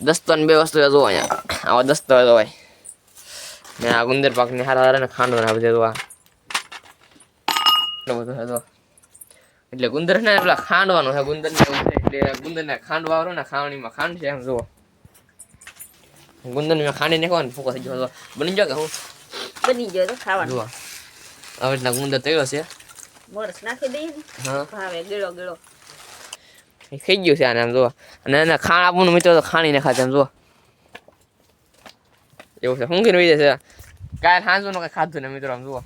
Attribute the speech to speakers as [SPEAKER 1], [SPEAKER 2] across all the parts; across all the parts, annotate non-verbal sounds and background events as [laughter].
[SPEAKER 1] દસ્તો ને બે વસ્તુ જો અહીંયા આવા દસ્તો જો ભાઈ ને આ ગુંદર પાક ને હારા હારા ને ખાંડો ને બધે જો આ બધું હતો એટલે ગુંદર ને પેલા ખાંડવાનું છે ગુંદર ને એટલે ગુંદર ને ખાંડવા વાળું ને ખાવણીમાં ખાંડ છે એમ જુઓ ગુંદર ને ખાંડી નાખવા ને ફૂકો થઈ ગયો. બની ગયો કે હું
[SPEAKER 2] બની ગયો તો ખાવાનું
[SPEAKER 1] જુઓ હવે એટલે ગુંદર તળ્યો છે
[SPEAKER 2] મોરસ નાખી દઈએ
[SPEAKER 1] હા
[SPEAKER 2] ભાવે ગેળો ગીળો
[SPEAKER 1] થઈ ગયું છે આને આમ જુઓ. અને એને ખાણ આપવાનું મિત્રો તો ખાણી ને ખાતે આમ જુઓ. એવું છે. હું કીધું છે? કાલ સાંજનું કઈ ખાધું ને મિત્રો આમ જુઓ.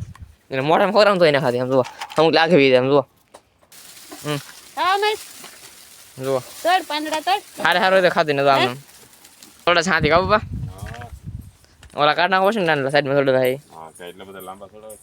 [SPEAKER 1] એટલે મોઢામાં ખોરામ તો એને ખાધી આમ જુઓ. અમુક લાગે વીધે આમ જુઓ.
[SPEAKER 2] હા મેં
[SPEAKER 1] જુઓ.
[SPEAKER 2] તળ પાંદડા તળ.
[SPEAKER 1] રીતે ખાધી ને તો આમ. થોડા છાંતી પા ઓલા કાઢ નાખો છે ને સાઈડમાં થોડા ભાઈ
[SPEAKER 3] હા એટલે બધા લાંબા થોડા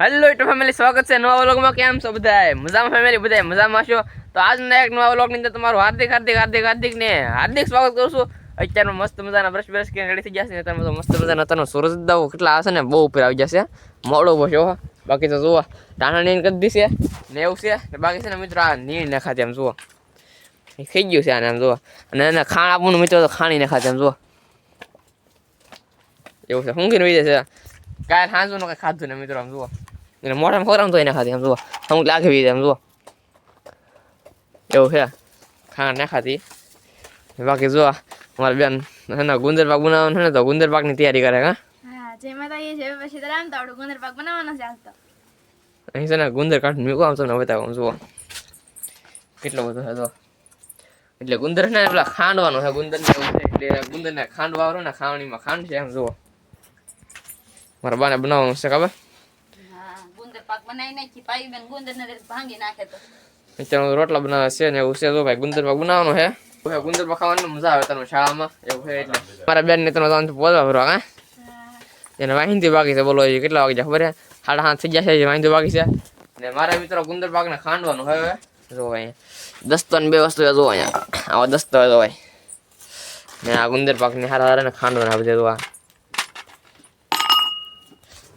[SPEAKER 1] હેલો યુટ્યુબ ફેમિલી સ્વાગત છે નવા વ્લોગમાં કેમ છો બધા મજામાં ફેમિલી બધા મજામાં છો તો આજના એક નવા વ્લોગની અંદર તમારું હાર્દિક હાર્દિક હાર્દિક હાર્દિક ને હાર્દિક સ્વાગત કરું છું. અત્યારમાં મસ્ત મજાના બ્રશ બ્રશ કરીને રેડી થઈ જશે ને તમે મસ્ત મજાના અત્યારનો સૂરજ દાવો કેટલા હશે ને, બહુ ઉપર આવી જશે. મોડો બસો બાકી તો જુઓ ટાણા નીણ કરી દીશે ને એવું છે. ને બાકી છે ને મિત્રો, આ નીણ ના એમ જુઓ. થઈ ગયું છે આને આમ જુઓ. અને એને ખાણ આપવાનું મિત્રો, તો ખાણી ને એમ જુઓ. એવું છે. હું કીધું છે? કાલ સાંજનું કઈ ખાધું ને મિત્રો આમ જુઓ એને મોઢામાં ખોરામ તો એને ખાધી આમ જુઓ અમુક લાગે વીધે આમ જુઓ એવું છે ખાણ ના ખાતી બાકી જુઓ અમારી બેન હે ગુંદર પાક બનાવવાનું ને તો ગુંદર પાકની તૈયારી કરે હા
[SPEAKER 4] માતાજી છે પછી તો રામ તાવડું ગુંદર પાક બનાવવાનો છે હાલ તો
[SPEAKER 1] અહીં છે ને ગુંદર કાઢ કહું આમ તમને બતાવું જુઓ કેટલો બધો છે જો એટલે ગુંદર ને પેલા ખાંડવાનું છે ગુંદર ને એટલે ગુંદર ને ખાંડવા વાવરો ને ખાવણીમાં ખાંડ છે એમ જુઓ મારા બાને બનાવવાનું છે ખબર અત્યારે રોટલા બનાવે છે ને એવું છે તો ભાઈ ગુંદર પાક બનાવવાનું છે ગુંદર પાક ખાવાની મજા આવે તને શાળામાં એવું છે એટલે મારા બેન ને તમે તમને બોલવા ભરવા હા એને વાહિંદી બાકી છે બોલો એ કેટલા વાગે ખબર છે સાડા સાત થઈ છે વાહિંદી બાકી છે ને મારા મિત્રો ગુંદર પાક ને ખાંડવાનું હવે જો ભાઈ દસ્તો ને બે વસ્તુ જો અહીંયા આવા દસ્તો જો ભાઈ ને આ ગુંદર પાક ને હારા હારા ખાંડવાના બધે જો આ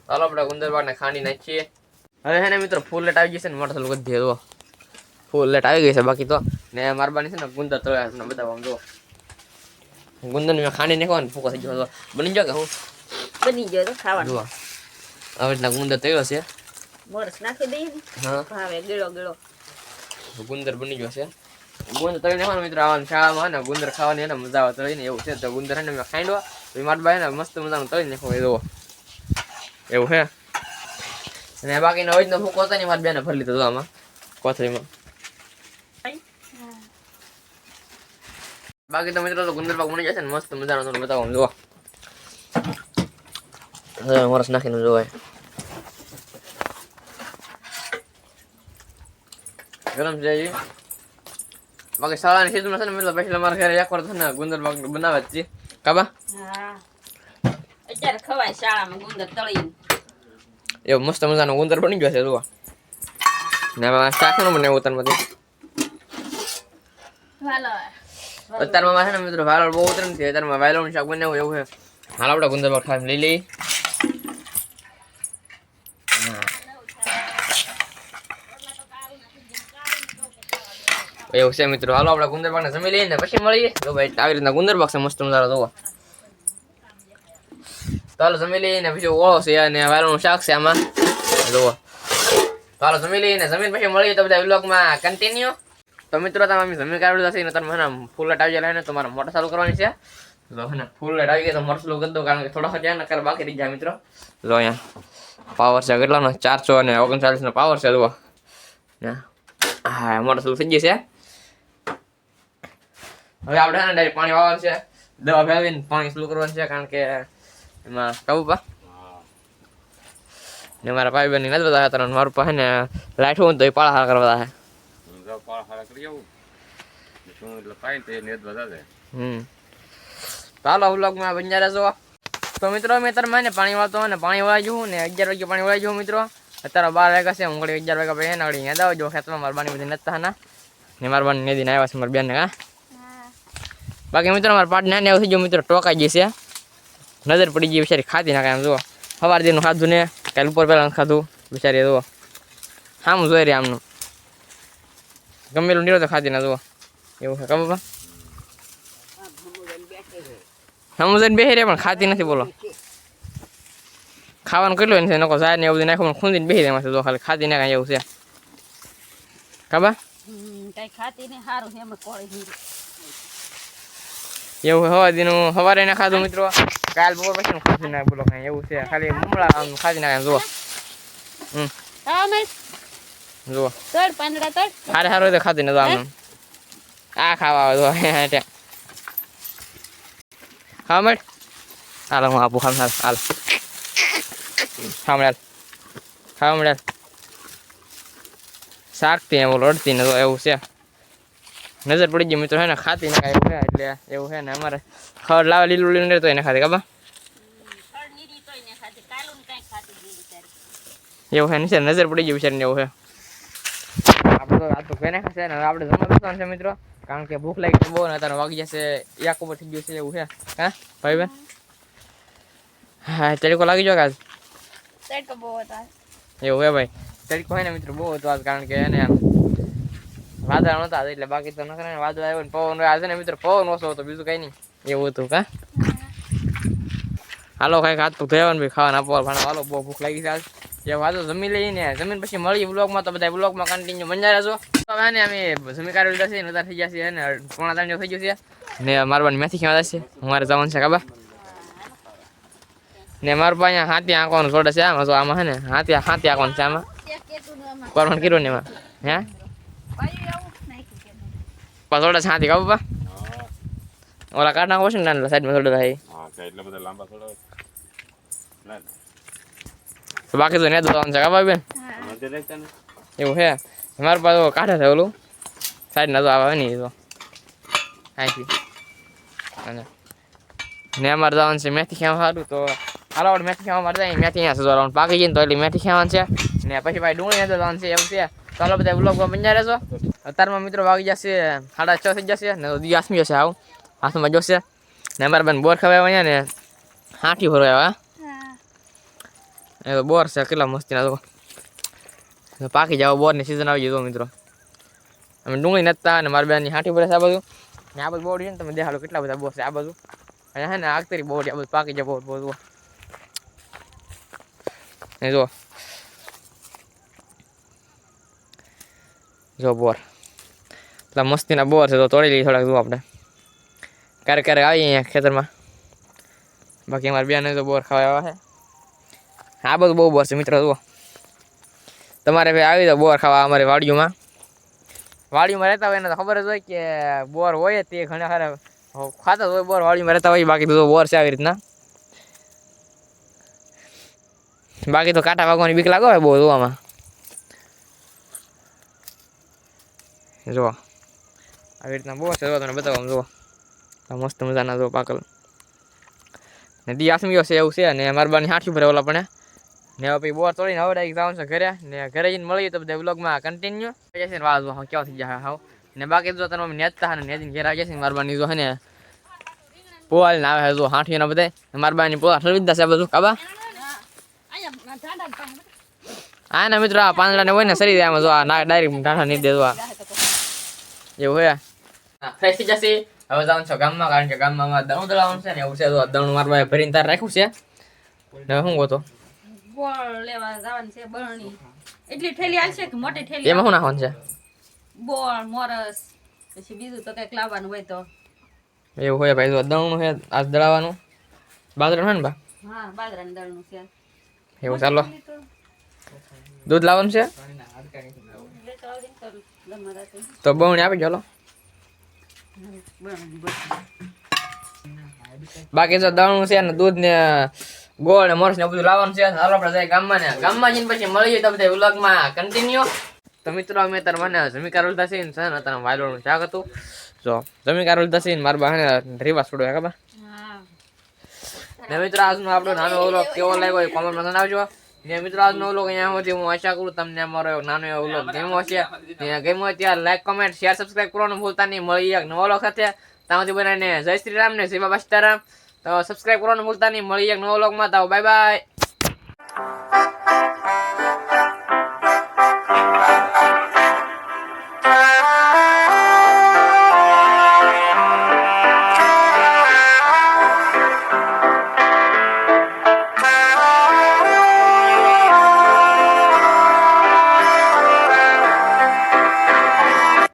[SPEAKER 1] ચાલો આપણે ગુંદર પાક ને ખાંડી નાખીએ. હવે હે ને મિત્રો ફૂલ લેટ આવી જશે ને મોટર ચાલુ કરી દે ફૂલ લેટ આવી ગઈ છે બાકી તો. ને મારબાની છે ને ગુંદર તળ્યા છે ને બધા આમ જો ગુંદર મેં ખાંડી નાખવા ને ફૂકો થઈ ગયો બની ગયો કે હું?
[SPEAKER 2] બની ગયો તો ખાવાનું.
[SPEAKER 1] જુઓ. હવે રીતના ગુંદર તળ્યો છે.
[SPEAKER 2] મોરસ નાખી દઈએ
[SPEAKER 1] હા.
[SPEAKER 2] ભાવે ગીળો ગીળો.
[SPEAKER 1] ગુંદર બની ગયો છે. ગુંદર તળી નાખવાનું મિત્રો આવવાનું શાળામાં ને ગુંદર ખાવાની એને મજા આવે તળીને એવું છે. તો ગુંદર ને મેં ખાંડવા મારા બાઈ ને મસ્ત મજાનું તળી નાખો એ જુઓ. એવું છે અને બાકીનો હોય તો હું કોતાની મારી બેને ભરી લીધો આમાં કોથળીમાં. બાકી તો મિત્રો તો ગુંદર પાક બની જશે ને મસ્ત મજાનો તમને બતાવો જુઓ. હવે વરસ નાખીને જોવાય. ગરમ છે હજી. બાકી શાળાની સીઝનમાં છે ને મિત્રો પછી અમારા ઘરે એકવાર છે ને ગુંદર પાક બનાવે જ છે. કાબા
[SPEAKER 2] હા. અત્યારે ખવાય શાળામાં ગુંદર તળી
[SPEAKER 1] એવો મસ્ત મજાનો ગુંદર બની ગયો છે જુઓ. ને હવે શાકનું બને ઉતરમાંથી. અત્યારમાં છે ને મિત્રો વાલોળ બહુ ઉતરે નથી અત્યારમાં વાલોળનું શાક બનાવું એવું છે. હાલ આપણે ગુંદર પાક ખાઈને લઈ લઈએ. હા. એવું છે મિત્રો. હાલો આપણે ગુંદર પાકને જમી લઈએ ને પછી મળીએ. તો ભાઈ આવી રીતના ગુંદર પાક છે મસ્ત મજાનો જોવો તો હાલો જમી લઈએ ને પછી ઓળો છે અને વાલોળનું શાક છે આમાં જોવો તો હાલો જમી લઈએ ને જમીન પછી મળીએ તો બધા વ્લોગમાં કન્ટિન્યુ તો મિત્રો તમે અમે જમી કાઢી જશે ને તમે મને ફૂલ લાઈટ આવી જાય ને તમારે મોટર ચાલુ કરવાની છે તો હે ને ફૂલ લાઈટ આવી ગઈ તો મોટર ચાલુ કરી દો કારણ કે થોડા હજાર નકર બાકી રહી જાય મિત્રો જો અહીંયા પાવર છે કેટલાનો ચારસો અને ઓગણચાલીસ નો પાવર છે જુઓ ને હા મોટર ચાલુ થઈ ગઈ છે હવે આપણે હે ને ડાયરેક્ટ પાણી વાવવાનું છે દવા ભેળવીને પાણી ચાલુ કરવાનું છે કારણ કે એમાં કહું પા.
[SPEAKER 3] હા
[SPEAKER 1] ને મારા ભાઈ બહેન નથી બધા હતા મારું પાસે ને લાઈટ હોય ને તો એ પાળા હારા કરવા
[SPEAKER 3] હું પાળ હારા કરી આવું. શું એટલે પાઈ તે નેત બધા
[SPEAKER 1] હમ. ચાલો વ્લોગમાં બન્યા રહેજો. તો મિત્રો મેં તારે મને પાણી વાળતો અને પાણી વાળી જવું ને અગિયાર વાગે પાણી વાળી જવું મિત્રો. અત્યારે બાર વાગ્યા છે હું ઘડી અગિયાર વાગ્યા પછી એના ઘડી યાદ આવજો ખેતરમાં મારા બાની બધી નતા ના. ને મારા બાની નદીને આવ્યા છે મારા બેન હા. બાકી મિત્રો મારા પાટ નાને એવું થઈ ગયું મિત્રો ટોકાઈ છે. નજર પડી ગઈ બિચારી ખાધી નાખે આમ જુઓ. સવાર દીનું ખાધું ને કાલ ઉપર પહેલાં ખાધું બિચારી જુઓ. આમ જોઈ રહી આમનું. ગમે એટલું નીરો તો ખાધી ના જુઓ. એવું છે ખબર સમજણ બેસી રે પણ ખાતી નથી બોલો. ખાવાનું કેટલું નથી નકો જાય ને એવું નાખું ખૂંદીને બેસી રહે એમાંથી જો ખાલી. ખાતી ના કાંઈ એવું છે. ખબર?
[SPEAKER 2] કઈ ખાતી ને સારું છે એમાં કોળી
[SPEAKER 1] એવું હવા દીનું સવારે ના ખાધું મિત્રો. કાલ બપોર પછી ખાધી ના બોલો કાંઈ એવું છે. ખાલી મમળા ખાધી ના જુઓ.
[SPEAKER 2] માંડ.
[SPEAKER 1] જુઓ. હારે હારું તો ખાધી નતું આમ. આ ખાવા આવે તો [laughs] ખાવા મળે. હાલો હું આપું. ખામ હાલ હાલ. ખાવા હા ખાવા શાક શાકથી એવું લડતી ને તો એવું છે. નજર પડી ગઈ મિત્રો હે ને ખાતી ના એવું છે એટલે એવું છે ને અમારે. ખડ લાવે લીલું લીલું ને તો એને ખાતી ખબર?
[SPEAKER 2] ને ને.
[SPEAKER 1] એવું છે ને છે નજર પડી ગઈ બિચારીને એવું છે. આપણે તો આ તો કઈ નાખે છે ને આપણે જમવા બેસવાનું છે મિત્રો. કારણ કે ભૂખ લાગી છે બહુ ને અત્યારે વાગી જશે એક ઉપર થઈ ગયું છે એવું છે. હા ભાઈ બેન? હા તડકો લાગી ગયો કે આજ?
[SPEAKER 4] તડકો બહુ હતો
[SPEAKER 1] એવું હે ભાઈ. તડકો હોય ને મિત્રો બહુ હતો આજ કારણ કે એને વાદળ નહોતા એટલે બાકી તો ન કરે ને વાદળ આવ્યો ને પવન આજે ને મિત્રો પવન ઓછો હતો બીજું કઈ નહીં. એવું હતું કા? હાલો કાંઈક હાથ પગ ધોયા ને ભાઈ ખાવાના આપવા ભાણા હાલો બહુ ભૂખ લાગી છે આજ. જે વાતો જમી લઈને જમીન પછી મળી બ્લોગમાં તો બધા બ્લોગમાં કન્ટિન્યુ બંજા રહેજો તો હવે ને અમે જમી કાઢી લીધા છે ને વધારે થઈ ગયા છે ને પોણા ત્રણ જેવું થઈ ગયું છે. ને મારવાની મેથી ખેવા છે મારે જવાનું છે કાબા. ને મારું પાસે અહીંયા હાથી આંકવાનું છોડે છે આમાં તો આમાં હે ને હાથી હાથી આંકવાનું છે આમાં.
[SPEAKER 4] એક કેતું ને આમાં.
[SPEAKER 1] કરવાનું કર્યું ને એમાં. હે?
[SPEAKER 4] પાયું એવું નાખ્યું કે નહીં.
[SPEAKER 1] પાછો છોડે છે હાથી કાબુ પા ઓલા કાઢ નાખો છે ને નાના સાઈડમાં છોડે થાય
[SPEAKER 3] હા એટલા બધા લાંબા થોડા
[SPEAKER 1] બાકી તો ને જવાનું છે કાબા બેન
[SPEAKER 4] હા.
[SPEAKER 1] એવું છે મારું પાસે કાઢે છે ઓલું સાઈડ ના તો આવે નહીં તો અહીંથી અને ને અમારે જવાનું છે મેથી ખાવા સારું તો હાલો મેથી ખાવા જાય મેથી અહીંયા સજવાનું પાકી જઈને તો એટલે મેથી ખાવાનું છે ને પછી ભાઈ ડુંગળી જવાનું છે એવું છે ચાલો બધા બ્લોગમાં મજા રહેશો અત્યારમાં મિત્રો વાગી જશે સાડા છ થઈ જશે ને દી આસમી જશે આવું. હાથમાં જોશે. ને અમારા બેન બોર ખવાય અહીંયા ને હાંઠી ભરવા. એ બોર છે, કેટલા મસ્તીના તો પાકી જાવ બોરની સિઝન આવી ગઈ તો મિત્રો. અમે ડુંગળી નતા ને મારી બેનની હાંઠી ભરે છે આ બધું ને આ બધું બોર છે ને, તમે દેખાડો કેટલા બધા બોર છે આ બધું અને હે ને, આગતરી બોર આ બધું પાકી જાય બોર બોર જુઓ. ને જુઓ. જો બોર. એટલા મસ્તીના બોર છે, તો તોડી લઈએ થોડાક, જુઓ આપણે. ક્યારેક ક્યારેક આવીએ અહીંયા ખેતરમાં. બાકી અમારી બેન તો બોર ખાવા આવ્યા છે. આ બધું બહુ બોર છે, મિત્રો, જુઓ. તમારે ભાઈ આવી જાવ બોર ખાવા અમારી વાડીઓમાં. વાડીઓમાં રહેતા હોય એને તો ખબર જ હોય કે બોર હોય તે ઘણા ખરા ખાતા જ હોય બોર, વાડીમાં રહેતા હોય, બાકી તો બોર છે આવી રીતના. બાકી તો કાંટા વાગવાની બીક લાગે હોય બહુ જોવામાં જુઓ આવી રીતના બહુ છે જો તમને બતાવો જુઓ મસ્ત મજાના જો પાકલ ને દી આસમીઓ છે, એવું છે. ને મારબાની હાથી ભરે ઓલા પણ. ને હવે પછી બોર તોડીને હવે ડાયરેક્ટ જવાનું છે ઘરે. ને ઘરે જઈને મળીએ તો બધા વ્લોગમાં કન્ટિન્યુ જશે ને વાહ જો કેવા થઈ જાય હાવ. ને બાકી જો તમે નેતા ને નેજીને ઘેર આવી જશે ને મારબાની જો હે ને. પોવાલ ને આવે જો હાંઠીઓ ના મારા મારબાની પોવા ઠરવી દીધા છે બધું, કાબા? હા ને મિત્રો, આ પાંદડા ને હોય ને સરી જાય જો, આ ડાયરેક્ટ ઢાંઠા નહીં આ. એવું હોય ફ્રેશ થઈ જશે. હવે જવાનું છો ગામમાં કારણ કે ગામમાં અમારે દણું દળાવવાનું છે ને એવું છે તો દણું મારવા ભરીને તાર રાખ્યું છે. ને શું ગોતો?
[SPEAKER 2] બોળ લેવા જવાનું છે બરણી. એટલી ઠેલી આવશે કે મોટી ઠેલી
[SPEAKER 1] એમાં શું નાખવાનું છે?
[SPEAKER 2] બોળ મોરસ પછી બીજું તો કંઈક લાવવાનું હોય તો.
[SPEAKER 1] એવું હોય ભાઈ તો દણું છે આ દળાવવાનું. બાદરણ હોય ને બા?
[SPEAKER 2] હા બાજરાનું દળનું છે.
[SPEAKER 1] એવું ચાલો. દૂધ લાવવાનું છે?
[SPEAKER 2] તો
[SPEAKER 1] બહુણી આપી ચાલો. બાકી તો દળનું છે ને દૂધ ને ગોળ ને મરચ ને બધું લાવવાનું છે હાલો આપણે જાય ગામમાં ને. ગામમાં જઈને પછી મળીએ તો બધા વ્લોગમાં કન્ટિન્યુ તો મિત્રો અમે તાર મને જમી કારોલ થશે ને છે ને તારા વાયલોનું શાક હતું. જો જમીકાર કારોલ થશે ને મારા બહાને રીવા છોડવા ખબર? ને મિત્રો આજનો આપણો નાનો ઓલો કેવો લાગ્યો એ કોમેન્ટમાં જણાવજો. મિત્રો, આજનો વ્લોગ અહીંયા સુધી હું આશા કરું તમને અમારો એક નાનો એવો વ્લોગ ગમ્યો હશે. ગમ્યો ત્યારે લાઈક કોમેન્ટ શેર સબસ્ક્રાઈબ કરવાનું ભૂલતા નહીં. મળી એક નવો વ્લોગ સાથે. ત્યાંથી બનાવીને જય શ્રી રામ ને શ્રી બાબા સીતારામ. તો સબસ્ક્રાઈબ કરવાનું ભૂલતા નહીં. મળી એક નવો વ્લોગમાં તો બાય બાય